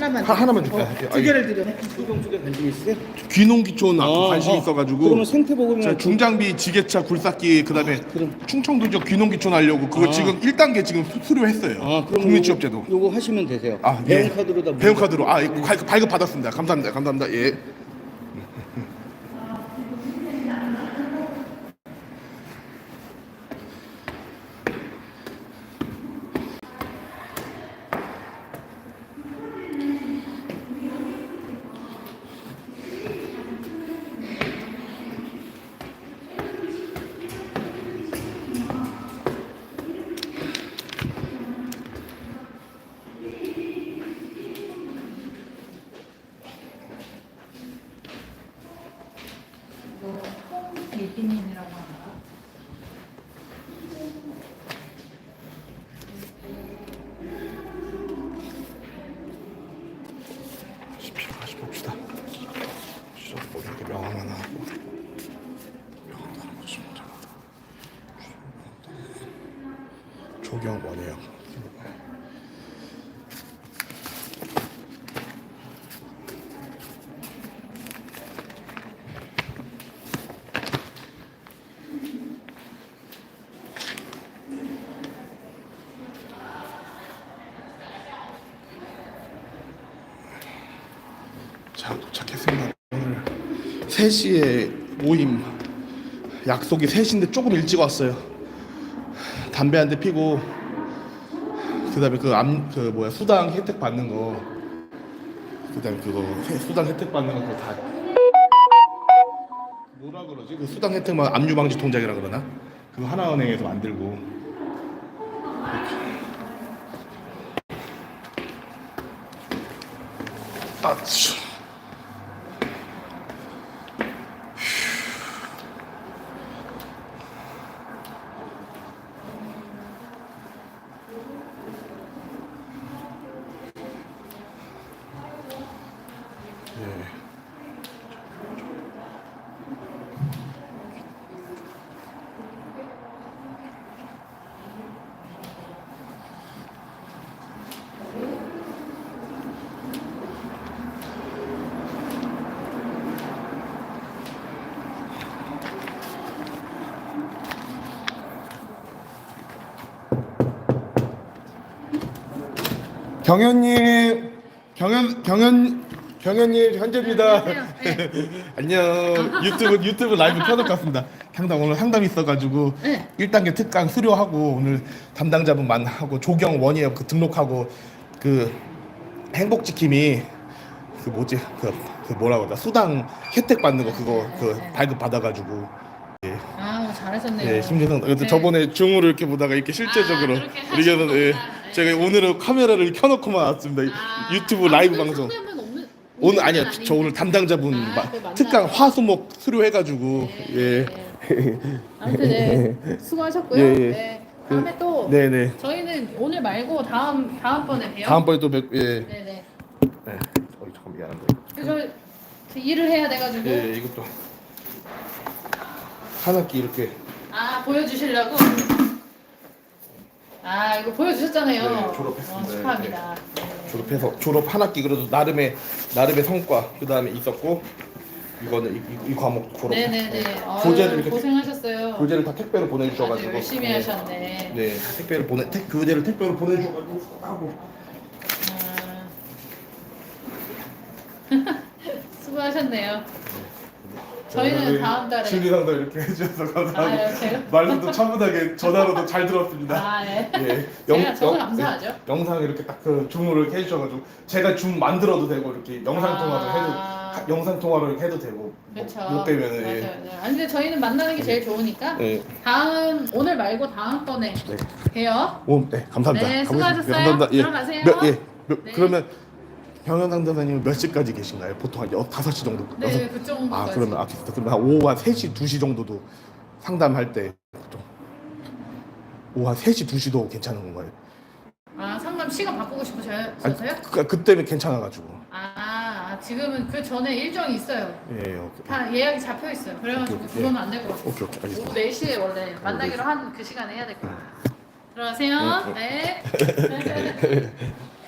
하나만 하- 하나만. 줄까요? 어, 두 개를 드려. 소경 쪽에 관심 있으세요? 귀농기촌 아, 관심 있어가지고 그러면 생태보험이나 제가 중장비 지게차 굴삭기 그다음에 그럼. 충청도 지역 귀농기촌 하려고 그거 아. 지금 1단계 지금 수- 수료했어요. 아, 그럼 국민취업제도. 요거, 하시면 되세요. 아, 배용 예. 카드로 다. 배용 카드로 아 이거 발급, 발급 받았습니다. 감사합니다. 감사합니다. 예. 예빈님이라고 합니다. 뭐 하나 하고 명함도 하나 보시면 조경 원해요. 자 도착했습니다. 오늘 3시에 모임 약속이 3시인데 조금 일찍 왔어요. 담배 한 대 피고 그다음에 그 암 그 뭐야 수당 혜택 받는 거 그다음에 그거 세- 수당 혜택 받는 거 그거 다 뭐라 그러지? 그 수당 혜택만 압류 방지 통장이라 그러나? 그거 하나은행에서 만들고 아치. 경현님, 경현 경현 경현님 현재입니다. 안녕. 유튜브 유튜브 라이브 켜놓고 왔습니다. 상담 오늘 상담 있어가지고 네. 1단계 특강 수료하고 오늘 담당자분 만나고 조경 원이에요. 그 등록하고 그 행복 지킴이 그 뭐지 그, 그 뭐라고 하다 수당 혜택 받는 거 그거 그 발급 받아가지고 아, 잘하셨네요. 예, 그래도 네. 저번에 줌으로 이렇게 보다가 이렇게 실제적으로 아, 이렇게 예. 제가 오늘은 카메라를 켜놓고만 왔습니다. 아, 유튜브 아, 라이브 오늘 방송. 상담은 없는 오늘 아닌데. 저 오늘 담당자분 아, 마- 그 만나- 특강 화수목 수료해가지고 예, 아무튼 네 수고하셨고요. 예, 예. 네. 다음에 또 네네. 저희는 오늘 말고 다음 다음번에 봬요. 다음번에 또 뵙, 예. 네네. 네. 어, 잠깐 미안한데. 그래서 일을 해야 돼가지고 예, 이것도 한 학기 이렇게 아 보여주시려고. 아 이거 보여주셨잖아요. 네, 졸업했습니다. 어, 축하합니다. 네. 졸업해서 졸업 한 학기 그래도 나름의 나름의 성과 그 다음에 있었고 이거는 이, 이, 이 과목 졸업. 네네네. 어, 교재를 이렇게 고생하셨어요. 교재를 다 택배로 아주 보내주셔가지고 열심히 네. 하셨네. 네, 택배를 보내 택 교재를 택배로 보내주셔가지고 하고 아. 수고하셨네요. 저희는 다음 달에 심리상담 이렇게 해주셔서 감사하고 아, 제가? 말로도 차분하게 전화로도 잘 들었습니다. 아 네. 예, 제가 영- 감사하죠. 예, 영상 이렇게 딱 그 줌으로 이렇게 해주셔가지고 제가 줌 만들어도 되고 이렇게 영상 아. 통화도 해도 하- 영상 통화로 이렇게 해도 되고 그렇죠. 못 맞아요. 예. 네. 아니 근데 저희는 만나는 게 제일 좋으니까 예. 다음 오늘 말고 다음 번에 네. 봬요. 오, 네, 감사합니다. 네, 가보겠습니다. 수고하셨어요. 감사합니다. 예. 들어가세요. 몇, 예. 몇, 네. 그러면 경연 상담사님은 몇 시까지 계신가요? 보통 한 여- 5시 정도? 네, 여섯- 그 정도까지. 아, 그러면 아, 됐다. 그러면 한 오후 한 3시, 2시 정도도 상담할 때 보통 오후 한 3시, 2시도 괜찮은 건가요? 아 상담 시간 바꾸고 싶으셔서요? 아니, 그, 그때는 괜찮아가지고. 아, 아, 지금은 그 전에 일정이 있어요. 예, 오케이. 다 예약이 잡혀 있어요. 그래가지고 오케이. 그거는 안 될 것 같아요. 오케이, 오케이. 알겠습니다. 오후 4시에 원래 만나기로 한 그 시간에 해야 될 것 같아요. 들어가세요. 네, 네.